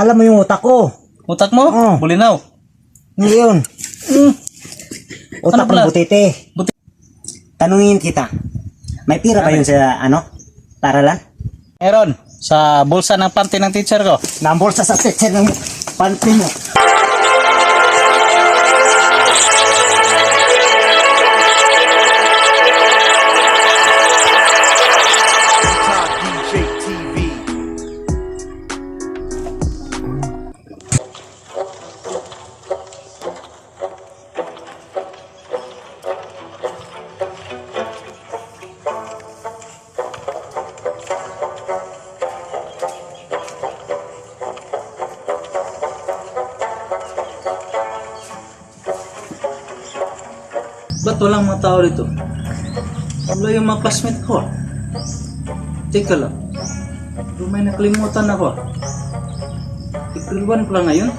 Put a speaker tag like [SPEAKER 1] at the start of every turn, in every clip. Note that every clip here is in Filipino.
[SPEAKER 1] Alam mo yung utak ko.
[SPEAKER 2] Utak mo?
[SPEAKER 1] Oo.
[SPEAKER 2] Bulinaw.
[SPEAKER 1] Hindi yun.
[SPEAKER 2] Mm.
[SPEAKER 1] Utak
[SPEAKER 2] Ano
[SPEAKER 1] ng
[SPEAKER 2] pala?
[SPEAKER 1] butite.
[SPEAKER 2] Buti-
[SPEAKER 1] Tanungin kita. May pira ba yun sa ano? Paralan?
[SPEAKER 2] Meron. Sa bulsa ng panty ng teacher ko.
[SPEAKER 1] Nambolsa sa teacher ng panty mo.
[SPEAKER 2] Ba't walang mga tao dito? Wala yung mga classmate ko. ah. Teka lang. Pero may nakalimutan ako. ah. April 1 pala ngayon?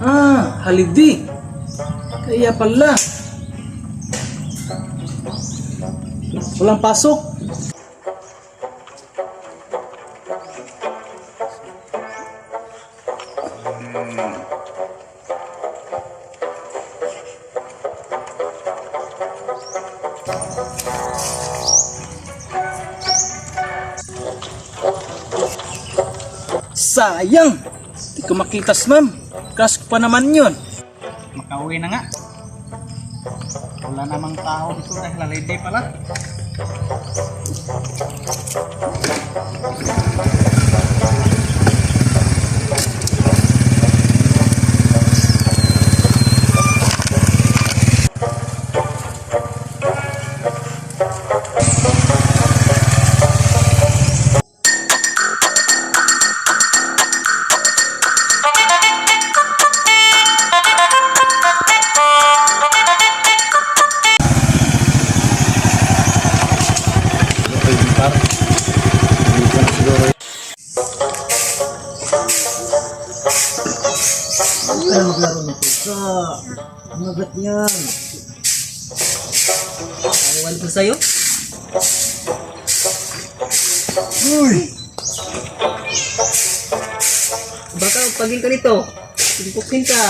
[SPEAKER 2] Ah, holiday. Kaya pala. Walang pasok. Sayang! Hindi ko makitas, ma'am. Crush pa naman yun. Makauwi na nga. Wala namang tao dito dahil holiday pala.
[SPEAKER 1] Ay, maglaro ng pusa. Ang agat yan.
[SPEAKER 3] Ewan ko sa'yo.
[SPEAKER 1] Uy!
[SPEAKER 3] Baka pagin ka nito. Timpuksin ka.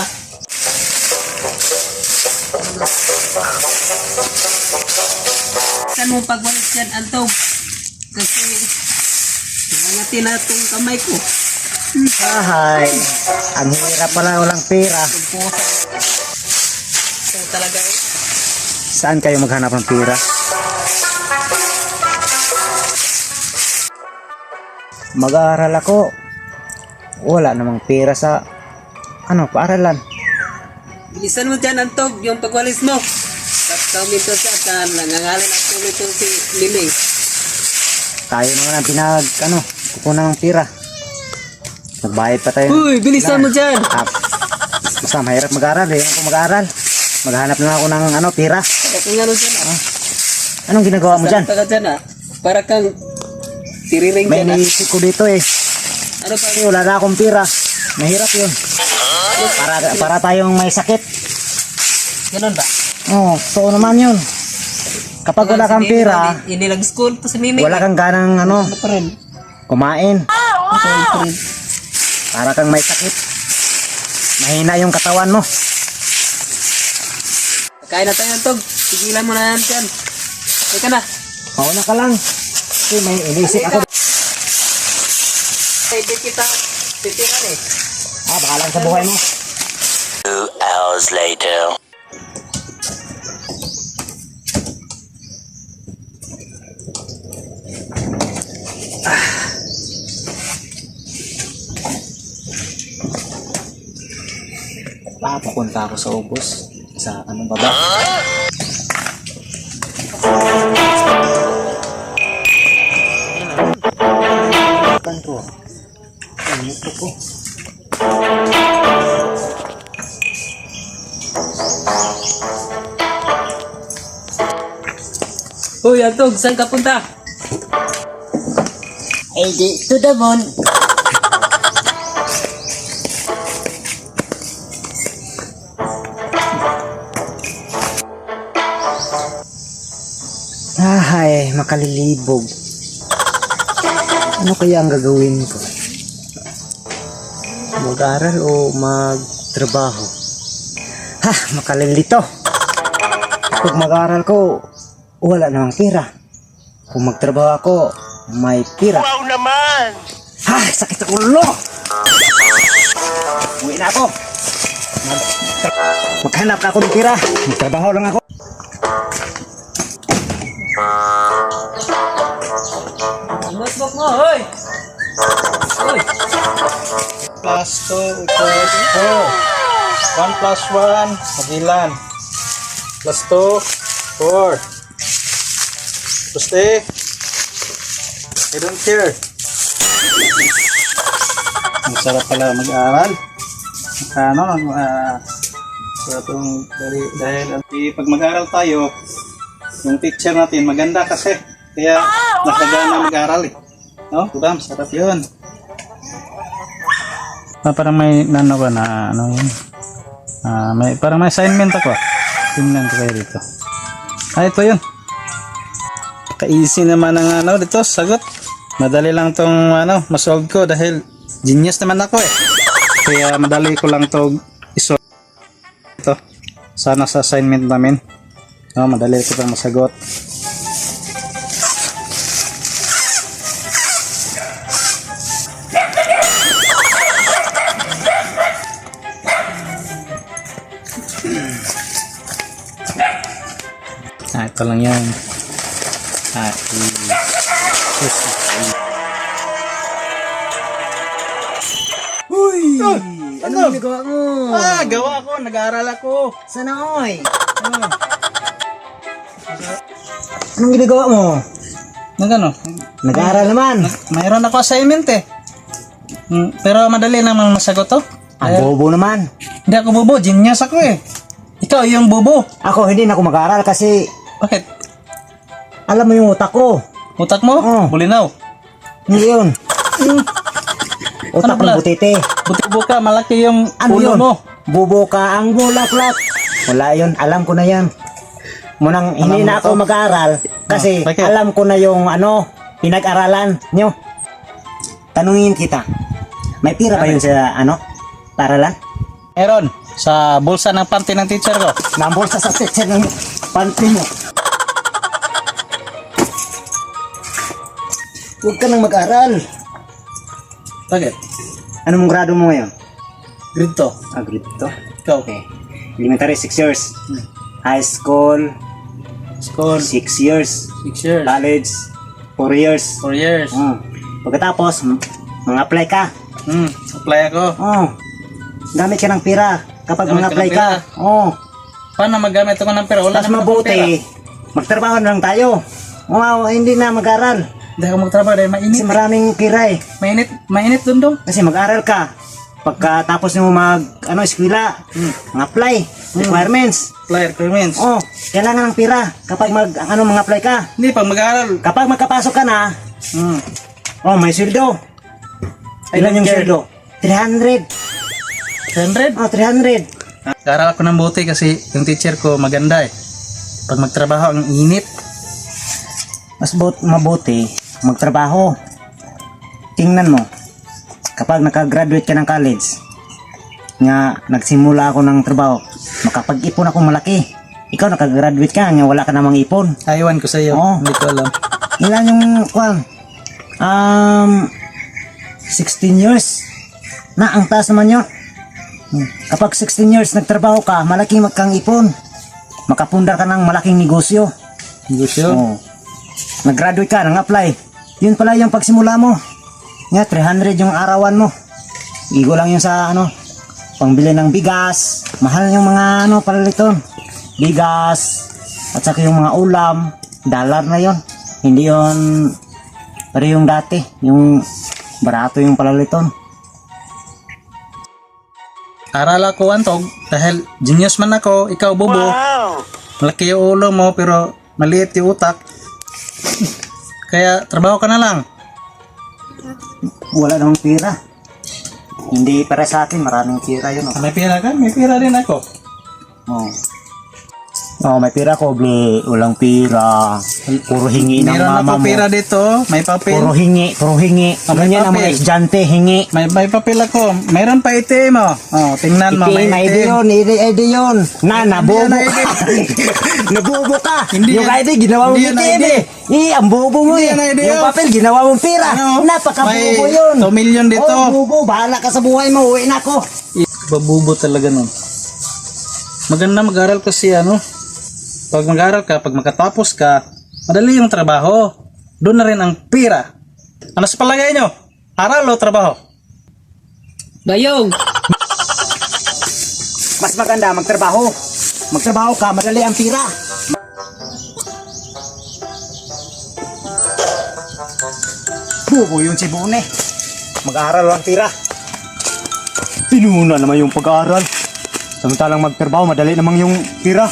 [SPEAKER 3] Saan mo pagwalis yan, Antog? Kasi, nangatin na itong kamay ko.
[SPEAKER 1] Ahay. Ang hirap pala walang pera.
[SPEAKER 3] Talaga eh.
[SPEAKER 1] Saan kayo maghanap ng pera? Mag-aaral ako. Wala namang pera sa ano, paaralan.
[SPEAKER 3] Bilisan mo dyan, Antog, yung pagwalis mo. Tapos kami to sa kan, nangangalan ako nito si Liming.
[SPEAKER 1] Tayo naman ang pinag, ano, kukunan ng pera. Nagbayad pa tayo.
[SPEAKER 3] Uy, bilisan mo dyan.
[SPEAKER 1] Ah, basta mahirap mag-aral eh. Ako mag-aral. Maghanap na ako ng ano, pera.
[SPEAKER 3] Para kang ano dyan ah.
[SPEAKER 1] Anong ginagawa mo dyan?
[SPEAKER 3] Saan dyan ah? Para kang tiriling
[SPEAKER 1] May
[SPEAKER 3] dyan ah.
[SPEAKER 1] iniisip ko dito eh.
[SPEAKER 3] Ano pa?
[SPEAKER 1] Wala na akong pera. Mahirap yun. Para, para tayong may sakit.
[SPEAKER 3] Ganun ba?
[SPEAKER 1] Oo, oh, so naman yun. Kapag wala kang pera,
[SPEAKER 3] Inilag school to sa Mimi.
[SPEAKER 1] wala kang ganang ano,
[SPEAKER 3] Ano
[SPEAKER 1] kumain.
[SPEAKER 3] Ano pa rin?
[SPEAKER 1] Para kang may sakit. Mahina yung katawan mo.
[SPEAKER 3] Kain na tayo, Tog. Tigilan mo na yan dyan. Teka na.
[SPEAKER 1] Mauna ka lang. Kasi may iniisip ako.
[SPEAKER 3] Pwede kita titiran eh.
[SPEAKER 1] Ah, baka lang sa buhay mo.
[SPEAKER 4] Two hours later.
[SPEAKER 1] Papapunta ako sa ubos. Sa anong baba. Kan ko. Ang muto ko.
[SPEAKER 3] Hoy, Antog, saan ka punta?
[SPEAKER 1] Hey, to the moon. Ahay, makalilibog. Ano kaya ang gagawin ko? Mag-aral o magtrabaho? Ha, makalilito. Pag mag-aral ko, wala namang pira. Kung magtrabaho ako, may pira.
[SPEAKER 4] Wow naman!
[SPEAKER 1] Ha, sakit sa ulo! Uwi na ako. Mag maghanap na ako ng pira. Magtrabaho lang ako.
[SPEAKER 3] Notebook mo, hoy! Hoy!
[SPEAKER 2] Plus 2 equals 4. 1 plus 1, magilan. Plus 2, 4. Plus 3. I don't care. Ang sarap pala mag-aaral. Ano, uh, sarap yung dahil, dahil eh, pag mag-aaral tayo, yung teacher natin maganda kasi. Kaya nakagana mag-aaral eh. No? Diba? Sarap yun. Ah, parang may nano ko na ano yun. Ah, may parang may assignment ako. Tingnan ko kayo dito. Ah, ito yun. Ka-easy naman ang ano dito, sagot. Madali lang tong ano, masolve ko dahil genius naman ako eh. Kaya madali ko lang to isolve. Ito. Sana sa assignment namin. Oh, madali ko itong masagot. Ah, ito lang yan. Ah, i-
[SPEAKER 1] Uy! Ano ginagawa mo?
[SPEAKER 2] Ah, gawa ko, nag-aaral ako.
[SPEAKER 1] Sana oy? Anong ginagawa mo?
[SPEAKER 2] Nag ano?
[SPEAKER 1] Nag-aaral naman.
[SPEAKER 2] Mayroon ako assignment eh. Hmm, pero madali naman masagot to.
[SPEAKER 1] Ang bobo naman.
[SPEAKER 2] Hindi ako bubo, genius ako eh. Ikaw yung bubo.
[SPEAKER 1] Ako hindi na ako mag-aaral kasi
[SPEAKER 2] Bakit?
[SPEAKER 1] alam mo yung utak ko.
[SPEAKER 2] Utak mo?
[SPEAKER 1] Oo.
[SPEAKER 2] Bulinaw.
[SPEAKER 1] Hindi yun. Utak
[SPEAKER 2] Ano
[SPEAKER 1] ng butite.
[SPEAKER 2] Buti buka, malaki yung
[SPEAKER 1] Ano
[SPEAKER 2] ulo
[SPEAKER 1] yun?
[SPEAKER 2] mo.
[SPEAKER 1] Bubo ka ang bulaklak. Wala yun. Alam ko na yan. Munang hindi na ako mag-aaral kasi
[SPEAKER 2] Ah, bakit?
[SPEAKER 1] alam ko na yung ano, pinag-aralan nyo. Tanungin kita. May pira ba yun sa ano? Paralan?
[SPEAKER 2] Meron. Sa bulsa ng panty ng teacher ko.
[SPEAKER 1] Nambol sa sa teacher ng panty mo. Huwag ka nang mag-aral.
[SPEAKER 2] Bakit?
[SPEAKER 1] Anong grado mo ngayon?
[SPEAKER 2] Grade to.
[SPEAKER 1] Ah, grade to.
[SPEAKER 2] Ikaw.
[SPEAKER 1] Okay. Elementary, 6 years. High school,
[SPEAKER 2] School.
[SPEAKER 1] 6 years.
[SPEAKER 2] 6 years.
[SPEAKER 1] College, 4 years.
[SPEAKER 2] 4 years.
[SPEAKER 1] Hmm. Pagkatapos, m- mag-apply ka.
[SPEAKER 2] Hmm. Apply ako.
[SPEAKER 1] Oh. Gamit ka ng pira kapag
[SPEAKER 2] Gamit ka
[SPEAKER 1] ka. Oh.
[SPEAKER 2] Paano magamit ako ng pera? Wala
[SPEAKER 1] Mas
[SPEAKER 2] akong pera.
[SPEAKER 1] mabuti, magtrabaho na lang tayo. Wow, hindi na mag-aral.
[SPEAKER 2] Hindi ako magtrabaho dahil mainit.
[SPEAKER 1] Kasi maraming pira eh.
[SPEAKER 2] Mainit. Mainit dun dong.
[SPEAKER 1] Kasi mag-aral ka. Pagkatapos mo mag, ano, eskwela, mag-apply, requirements.
[SPEAKER 2] Apply requirements.
[SPEAKER 1] Oh, kailangan ng pira kapag mag, ano, mag-apply ka.
[SPEAKER 2] Hindi, pag mag-aaral.
[SPEAKER 1] Kapag magkapasok ka na,
[SPEAKER 2] Hmm.
[SPEAKER 1] oh, may sweldo. Ilan yung sweldo? 300.
[SPEAKER 2] 100?
[SPEAKER 1] Oh, 300.
[SPEAKER 2] Nag-aaral ako ng buti kasi yung teacher ko maganda eh. Pag magtrabaho, ang init.
[SPEAKER 1] Mas bot, mabuti magtrabaho. Tingnan mo, kapag nakagraduate ka ng college, nga nagsimula ako ng trabaho, makapag-ipon ako malaki. Ikaw nakagraduate ka, nga wala ka namang ipon.
[SPEAKER 2] Aywan ko sa iyo.
[SPEAKER 1] Oo.
[SPEAKER 2] Hindi ko alam.
[SPEAKER 1] Ilan yung, kwan, um, 16 years. Na, ang taas naman yun. Kapag 16 years nagtrabaho ka, malaki kang ipon. Makapundar ka ng malaking negosyo.
[SPEAKER 2] Negosyo.
[SPEAKER 1] Oo. Nag-graduate ka, nang-apply. Yun pala yung pagsimula mo. Nga, 300 yung arawan mo. Igo lang yung sa ano, pangbili ng bigas. Mahal yung mga ano, palaliton. Bigas, at saka yung mga ulam. Dollar na yon. Hindi yon pero yung dati, yung barato yung palaliton.
[SPEAKER 2] Aral ako antog dahil genius man ako, ikaw bobo.
[SPEAKER 4] Wow!
[SPEAKER 2] Malaki yung ulo mo pero maliit yung utak. Kaya trabaho ka na lang.
[SPEAKER 1] Wala namang pira. Hindi para sa akin, maraming pira yun. Oh.
[SPEAKER 2] May pera ka? May pera din ako.
[SPEAKER 1] Oh. Oh, may pira ko, bli. Walang pira. Puro hingi ng
[SPEAKER 2] Meron
[SPEAKER 1] mama
[SPEAKER 2] ako
[SPEAKER 1] mo.
[SPEAKER 2] pera dito. May papel.
[SPEAKER 1] Puro hingi, puro hingi.
[SPEAKER 2] Oh, may
[SPEAKER 1] Ganyan ang mga
[SPEAKER 2] papel.
[SPEAKER 1] estudyante, hingi.
[SPEAKER 2] May, may papel ako. Meron pa ATM mo. Oh, tingnan mo.
[SPEAKER 1] Ike,
[SPEAKER 2] May
[SPEAKER 1] ID yun, ID, yun. Na, nabobo
[SPEAKER 2] yan
[SPEAKER 1] ka. nabobo ka.
[SPEAKER 2] Hindi
[SPEAKER 1] yung
[SPEAKER 2] yan-
[SPEAKER 1] ID, ginawa mong
[SPEAKER 2] hindi yan
[SPEAKER 1] itim
[SPEAKER 2] ID.
[SPEAKER 1] eh. Eh, ang bobo mo
[SPEAKER 2] Hindi
[SPEAKER 1] eh.
[SPEAKER 2] yan ID
[SPEAKER 1] Yung
[SPEAKER 2] yun.
[SPEAKER 1] papel, ginawa mong pira.
[SPEAKER 2] Ano?
[SPEAKER 1] Napaka-bobo
[SPEAKER 2] May
[SPEAKER 1] yun.
[SPEAKER 2] 2 million dito.
[SPEAKER 1] Oh, bobo. Bahala ka sa buhay mo. Uwi na ako.
[SPEAKER 2] Babubo talaga nun. Maganda mag-aral kasi ano. Pag mag-aral ka, pag makatapos ka, madali yung trabaho. Doon na rin ang pira. Ano sa palagay nyo? Aral o trabaho?
[SPEAKER 3] Bayong!
[SPEAKER 1] Mas maganda magtrabaho. Magtrabaho ka, madali ang pira. Bobo yung si Bune. Mag-aaral lang tira. Pinuna naman yung pag-aaral. Samantalang magtrabaho, madali namang yung tira.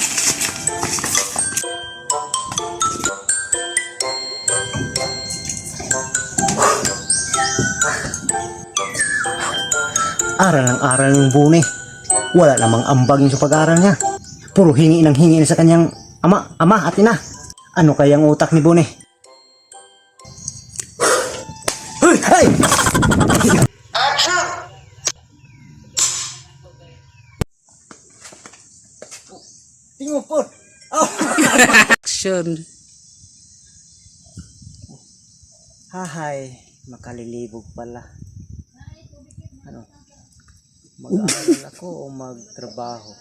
[SPEAKER 1] Aral ng aral ng Bune. Wala namang ambag sa pag-aaral niya. Puro hingi ng hingi sa kanyang ama, ama at ina. Ano kayang utak ni Bune? Hey! Hey! Tingnan po.
[SPEAKER 3] Action!
[SPEAKER 1] Hahay, makalilibog pala. Mag-aaral ako o magtrabaho?